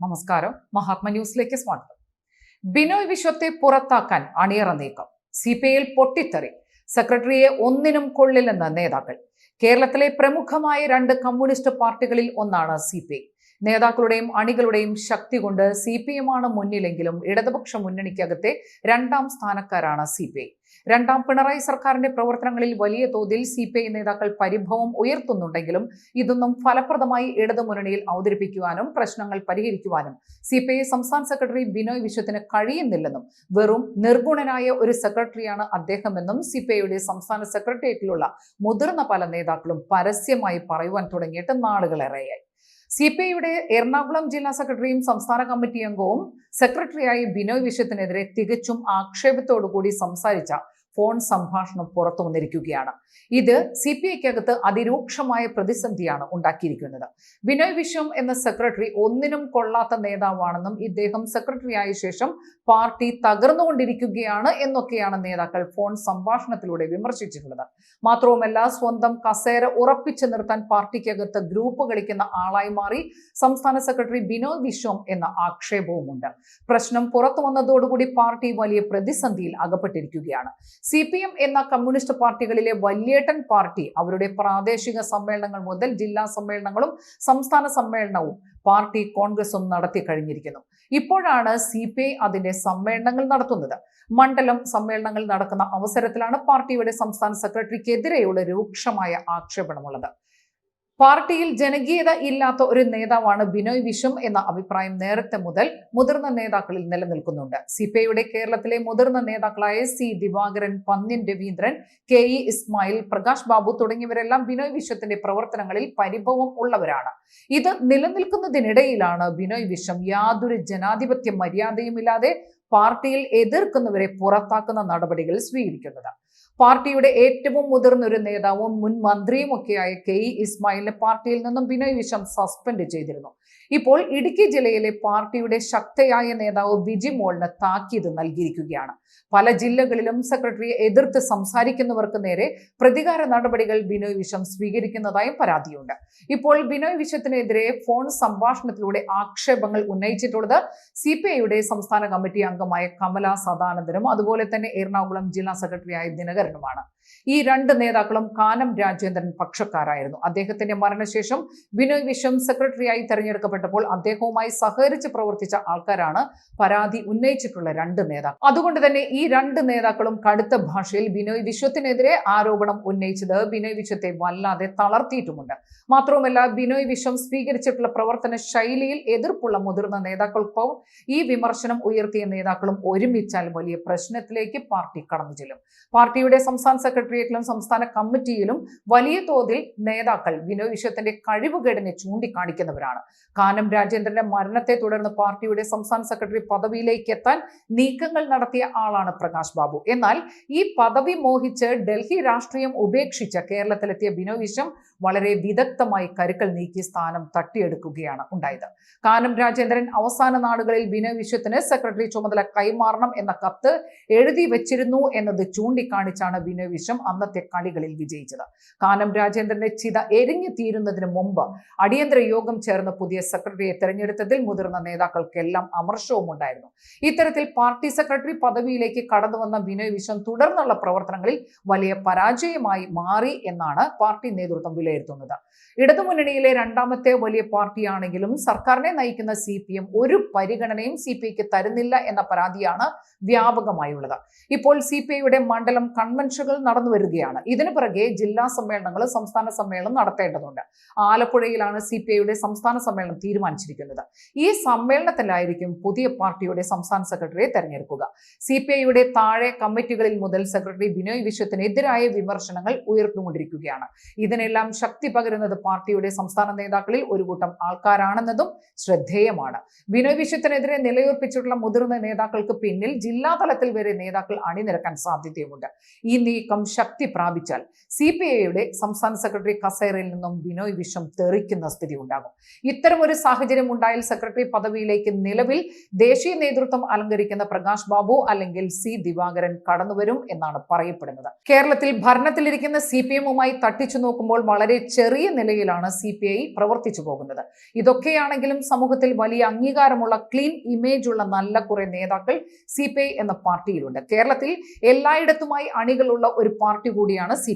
നമസ്കാരം. മഹാത്മ ന്യൂസിലേക്ക് സ്വാഗതം. ബിനോയ് വിശ്വത്തെ പുറത്താക്കാൻ അണിയറ നീക്കം. സി പി ഐയിൽ പൊട്ടിത്തെറി. സെക്രട്ടറിയെ ഒന്നിനും കൊള്ളില്ലെന്ന് നേതാക്കൾ. കേരളത്തിലെ പ്രമുഖമായ രണ്ട് കമ്മ്യൂണിസ്റ്റ് പാർട്ടികളിൽ ഒന്നാണ് സി പി ഐ നേതാക്കളുടെയും അണികളുടെയും ശക്തി കൊണ്ട് സി പി എം ആണ് മുന്നിലെങ്കിലും ഇടതുപക്ഷ മുന്നണിക്കകത്തെ രണ്ടാം സ്ഥാനക്കാരാണ് സി പി ഐ രണ്ടാം പിണറായി സർക്കാരിന്റെ പ്രവർത്തനങ്ങളിൽ വലിയ തോതിൽ സി പി ഐ നേതാക്കൾ പരിഭവം ഉയർത്തുന്നുണ്ടെങ്കിലും ഇതൊന്നും ഫലപ്രദമായി ഇടതുമുന്നണിയിൽ അവതരിപ്പിക്കുവാനും പ്രശ്നങ്ങൾ പരിഹരിക്കുവാനും സി പി ഐ സംസ്ഥാന സെക്രട്ടറി ബിനോയ് വിശ്വത്തിന് കഴിയുന്നില്ലെന്നും വെറും നിർഗുണനായ ഒരു സെക്രട്ടറിയാണ് അദ്ദേഹമെന്നും സി പി ഐയുടെ സംസ്ഥാന സെക്രട്ടേറിയറ്റിലുള്ള മുതിർന്ന പല നേതാക്കളും പരസ്യമായി പറയുവാൻ തുടങ്ങിയിട്ട് നാളുകളേറെയായി. സി പി ഐയുടെ എറണാകുളം ജില്ലാ സെക്രട്ടറിയും സംസ്ഥാന കമ്മിറ്റി അംഗവും സെക്രട്ടറിയായി ബിനോയ് വിശ്വത്തിനെതിരെ തികച്ചും ആക്ഷേപത്തോടു കൂടി സംസാരിച്ച ഫോൺ സംഭാഷണം പുറത്തു വന്നിരിക്കുകയാണ്. ഇത് സി പി ഐക്കകത്ത് അതിരൂക്ഷമായ പ്രതിസന്ധിയാണ് ഉണ്ടാക്കിയിരിക്കുന്നത്. ബിനോയ് വിശ്വം എന്ന സെക്രട്ടറി ഒന്നിനും കൊള്ളാത്ത നേതാവാണെന്നും ഇദ്ദേഹം സെക്രട്ടറി ആയ ശേഷം പാർട്ടി തകർന്നുകൊണ്ടിരിക്കുകയാണ് എന്നൊക്കെയാണ് നേതാക്കൾ ഫോൺ സംഭാഷണത്തിലൂടെ വിമർശിച്ചിട്ടുള്ളത്. മാത്രവുമല്ല സ്വന്തം കസേര ഉറപ്പിച്ചു നിർത്താൻ പാർട്ടിക്കകത്ത് ഗ്രൂപ്പ് കളിക്കുന്ന ആളായി മാറി സംസ്ഥാന സെക്രട്ടറി ബിനോയ് വിശ്വം എന്ന ആക്ഷേപവുമുണ്ട്. പ്രശ്നം പുറത്തു വന്നതോടുകൂടി പാർട്ടി വലിയ പ്രതിസന്ധിയിൽ അകപ്പെട്ടിരിക്കുകയാണ്. സി പി എം എന്ന കമ്മ്യൂണിസ്റ്റ് പാർട്ടികളിലെ വല്യേട്ടൻ പാർട്ടി അവരുടെ പ്രാദേശിക സമ്മേളനങ്ങൾ മുതൽ ജില്ലാ സമ്മേളനങ്ങളും സംസ്ഥാന സമ്മേളനവും പാർട്ടി കോൺഗ്രസും നടത്തി കഴിഞ്ഞിരിക്കുന്നു. ഇപ്പോഴാണ് സി പി ഐ അതിന്റെ സമ്മേളനങ്ങൾ നടത്തുന്നത്. മണ്ഡലം സമ്മേളനങ്ങൾ നടക്കുന്ന അവസരത്തിലാണ് പാർട്ടിയുടെ സംസ്ഥാന സെക്രട്ടറിക്കെതിരെയുള്ള രൂക്ഷമായ ആക്ഷേപണമുള്ളത്. പാർട്ടിയിൽ ജനകീയത ഇല്ലാത്ത ഒരു നേതാവാണ് ബിനോയ് വിശ്വം എന്ന അഭിപ്രായം നേരത്തെ മുതൽ മുതിർന്ന നേതാക്കളിൽ നിലനിൽക്കുന്നുണ്ട്. സി പി ഐയുടെ കേരളത്തിലെ മുതിർന്ന നേതാക്കളായ C Divakaran Pannyan Raveendran K E Ismail Prakash Babu തുടങ്ങിയവരെല്ലാം Binoy വിശ്വത്തിന്റെ പ്രവർത്തനങ്ങളിൽ പരിഭവം ഉള്ളവരാണ്. ഇത് നിലനിൽക്കുന്നതിനിടയിലാണ് ബിനോയ് വിശ്വം യാതൊരു ജനാധിപത്യ മര്യാദയുമില്ലാതെ പാർട്ടിയിൽ എതിർക്കുന്നവരെ പുറത്താക്കുന്ന നടപടികൾ സ്വീകരിക്കുന്നത്. പാർട്ടിയുടെ ഏറ്റവും മുതിർന്നൊരു നേതാവും മുൻ മന്ത്രിയും ഒക്കെയായ കെ ഇ ഇസ്മായിലിനെ പാർട്ടിയിൽ നിന്നും ബിനോയ് വിശ്വം സസ്പെൻഡ് ചെയ്തിരുന്നു. ഇപ്പോൾ ഇടുക്കി ജില്ലയിലെ പാർട്ടിയുടെ ശക്തയായ നേതാവ് ബിജി മോളിന് താക്കീത് നൽകിയിരിക്കുകയാണ്. പല ജില്ലകളിലും സെക്രട്ടറിയെ എതിർത്ത് സംസാരിക്കുന്നവർക്ക് നേരെ പ്രതികാര നടപടികൾ ബിനോയ് വിശ്വം സ്വീകരിക്കുന്നതായും പരാതിയുണ്ട്. ഇപ്പോൾ ബിനോയ് വിശ്വത്തിനെതിരെ ഫോൺ സംഭാഷണത്തിലൂടെ ആക്ഷേപങ്ങൾ ഉന്നയിച്ചിട്ടുള്ളത് സി പി ഐയുടെ സംസ്ഥാന കമ്മിറ്റി അംഗമായ കമല സദാനന്ദനും അതുപോലെ തന്നെ എറണാകുളം ജില്ലാ സെക്രട്ടറിയായ ദിനകരനുമാണ് ഈ രണ്ട് നേതാക്കളും കാനം രാജേന്ദ്രൻ പക്ഷക്കാരായിരുന്നു. അദ്ദേഹത്തിന്റെ മരണശേഷം ബിനോയ് വിശ്വം സെക്രട്ടറിയായി തെരഞ്ഞെടുക്കപ്പെട്ടപ്പോൾ അദ്ദേഹവുമായി സഹകരിച്ച് പ്രവർത്തിച്ച ആൾക്കാരാണ് പരാതി ഉന്നയിച്ചിട്ടുള്ള രണ്ട് നേതാക്കൾ. അതുകൊണ്ട് തന്നെ ഈ രണ്ട് നേതാക്കളും കടുത്ത ഭാഷയിൽ ബിനോയ് വിശ്വത്തിനെതിരെ ആരോപണം ഉന്നയിച്ചത് ബിനോയ് വിശ്വത്തെ വല്ലാതെ തളർത്തിയിട്ടുമുണ്ട്. മാത്രവുമല്ല ബിനോയ് വിശ്വം സ്വീകരിച്ചിട്ടുള്ള പ്രവർത്തന ശൈലിയിൽ എതിർപ്പുള്ള മുതിർന്ന നേതാക്കൾക്കൊപ്പം ഈ വിമർശനം ഉയർത്തിയ നേതാക്കളും ഒരുമിച്ചാൽ വലിയ പ്രശ്നത്തിലേക്ക് പാർട്ടി കടന്നു ചെല്ലും. പാർട്ടിയുടെ സംസ്ഥാന സെക്രട്ടേറിയറ്റിലും സംസ്ഥാന കമ്മിറ്റിയിലും വലിയ തോതിൽ നേതാക്കൾ വിനോദ് വിശ്വത്തിന്റെ കഴിവുകേടിനെ ചൂണ്ടിക്കാണിക്കുന്നവരാണ്. കാനം രാജേന്ദ്രന്റെ മരണത്തെ തുടർന്ന് പാർട്ടിയുടെ സംസ്ഥാന സെക്രട്ടറി പദവിയിലേക്ക് എത്താൻ നീക്കങ്ങൾ നടത്തിയ ആളാണ് പ്രകാശ് ബാബു. എന്നാൽ ഈ പദവി മോഹിച്ച് ഡൽഹി രാഷ്ട്രീയം ഉപേക്ഷിച്ച കേരളത്തിലെത്തിയ ബിനോയ് വിശ്വം വളരെ വിദഗ്ധമായി കരുക്കൾ നീക്കി സ്ഥാനം തട്ടിയെടുക്കുകയാണ് ഉണ്ടായത്. കാനം രാജേന്ദ്രൻ അവസാന നാടുകളിൽ ബിനോയ് വിശ്വത്തിന് സെക്രട്ടറി ചുമതല കൈമാറണം എന്ന കത്ത് എഴുതി വെച്ചിരുന്നു എന്നത് ചൂണ്ടിക്കാണിച്ചാണ് വിശ്വം അന്നത്തെ കളികളിൽ വിജയിച്ചത്. കാനം രാജേന്ദ്രന്റെ ചിത എരിഞ്ഞു തീരുന്നതിന് മുമ്പ് അടിയന്തര യോഗം ചേർന്ന് പുതിയ സെക്രട്ടറിയെ തെരഞ്ഞെടുത്തതിൽ മുതിർന്ന നേതാക്കൾക്കെല്ലാം അമർഷവും ഉണ്ടായിരുന്നു. ഇത്തരത്തിൽ പാർട്ടി സെക്രട്ടറി പദവിയിലേക്ക് കടന്നുവന്ന ബിനോയ് വിശ്വം തുടർന്നുള്ള പ്രവർത്തനങ്ങളിൽ വലിയ പരാജയമായി മാറി എന്നാണ് പാർട്ടി നേതൃത്വം വിലയിരുത്തുന്നത്. ഇടതുമുന്നണിയിലെ രണ്ടാമത്തെ വലിയ പാർട്ടിയാണെങ്കിലും സർക്കാരിനെ നയിക്കുന്ന സി പി എം ഒരു പരിഗണനയും സി പി ഐക്ക് തരുന്നില്ല എന്ന പരാതിയാണ് വ്യാപകമായുള്ളത്. ഇപ്പോൾ സി പി ഐയുടെ മണ്ഡലം കൺവെൻഷനുകൾ നടന്നു വരികയാണ്. ഇതിനു പുറകെ ജില്ലാ സമ്മേളനങ്ങൾ സംസ്ഥാന സമ്മേളനം നടത്തേണ്ടതുണ്ട്. ആലപ്പുഴയിലാണ് സി പി ഐയുടെ സംസ്ഥാന സമ്മേളനം തീരുമാനിച്ചിരിക്കുന്നത്. ഈ സമ്മേളനത്തിലായിരിക്കും പുതിയ പാർട്ടിയുടെ സംസ്ഥാന സെക്രട്ടറിയെ തെരഞ്ഞെടുക്കുക. സി പി ഐയുടെ താഴെ കമ്മിറ്റികളിൽ മുതൽ സെക്രട്ടറി ബിനോയ് വിശ്വത്തിനെതിരായ വിമർശനങ്ങൾ ഉയർന്നുകൊണ്ടിരിക്കുകയാണ്. ഇതിനെല്ലാം ശക്തി പകരുന്നത് പാർട്ടിയുടെ സംസ്ഥാന നേതാക്കളിൽ ഒരു കൂട്ടം ആൾക്കാരാണെന്നതും ശ്രദ്ധേയമാണ്. ബിനോയ് വിശ്വത്തിനെതിരെ നിലയുറപ്പിച്ചിട്ടുള്ള മുതിർന്ന നേതാക്കൾക്ക് പിന്നിൽ ജില്ലാ തലത്തിൽ വരെ നേതാക്കൾ അണിനിരക്കാൻ സാധ്യതയുമുണ്ട്. ഈ നീക്കം ശക്തി പ്രാപിച്ചാൽ സി പി ഐയുടെ സംസ്ഥാന സെക്രട്ടറി കസേരയിൽ നിന്നും ബിനോയ് വിശ്വം തെറിക്കുന്ന സ്ഥിതി ഉണ്ടാകും. ഇത്തരം ഒരു സാഹചര്യം ഉണ്ടായാൽ സെക്രട്ടറി പദവിയിലേക്ക് നിലവിൽ ദേശീയ നേതൃത്വം അലങ്കരിക്കുന്ന പ്രകാശ് ബാബു അല്ലെങ്കിൽ സി ദിവാകരൻ കടന്നുവരും എന്നാണ് പറയപ്പെടുന്നത്. കേരളത്തിൽ ഭരണത്തിലിരിക്കുന്ന സി പി എമ്മുമായി തട്ടിച്ചു നോക്കുമ്പോൾ വളരെ ചെറിയ നിലയിലാണ് സി പി ഐ പ്രവർത്തിച്ചു പോകുന്നത്. ഇതൊക്കെയാണെങ്കിലും സമൂഹത്തിൽ വലിയ അംഗീകാരമുള്ള ക്ലീൻ ഇമേജ് ഉള്ള നല്ല കുറെ നേതാക്കൾ സി എന്ന പാർട്ടിയിലുണ്ട്. കേരളത്തിൽ എല്ലായിടത്തുമായി അണികളുള്ള ഒരു പാർട്ടി കൂടിയാണ് സി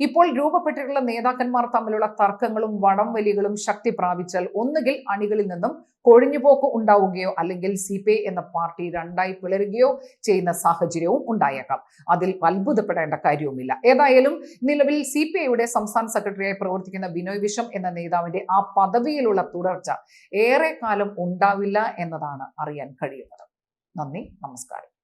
ഇപ്പോൾ രൂപപ്പെട്ടിട്ടുള്ള നേതാക്കന്മാർ തമ്മിലുള്ള തർക്കങ്ങളും വടംവലികളും ശക്തി പ്രാപിച്ചാൽ ഒന്നുകിൽ അണികളിൽ നിന്നും കൊഴിഞ്ഞുപോക്ക് ഉണ്ടാവുകയോ അല്ലെങ്കിൽ സി പി ഐ എന്ന പാർട്ടി രണ്ടായി പിളരുകയോ ചെയ്യുന്ന സാഹചര്യവും ഉണ്ടായേക്കാം. അതിൽ അത്ഭുതപ്പെടേണ്ട കാര്യവുമില്ല. ഏതായാലും നിലവിൽ സി പി ഐയുടെ സംസ്ഥാന സെക്രട്ടറിയായി പ്രവർത്തിക്കുന്ന ബിനോയ് വിശ്വം എന്ന നേതാവിന്റെ ആ പദവിയിലുള്ള തുടർച്ച ഏറെ കാലം ഉണ്ടാവില്ല എന്നതാണ് അറിയാൻ കഴിയുന്നത്. നന്ദി നമസ്കാരം.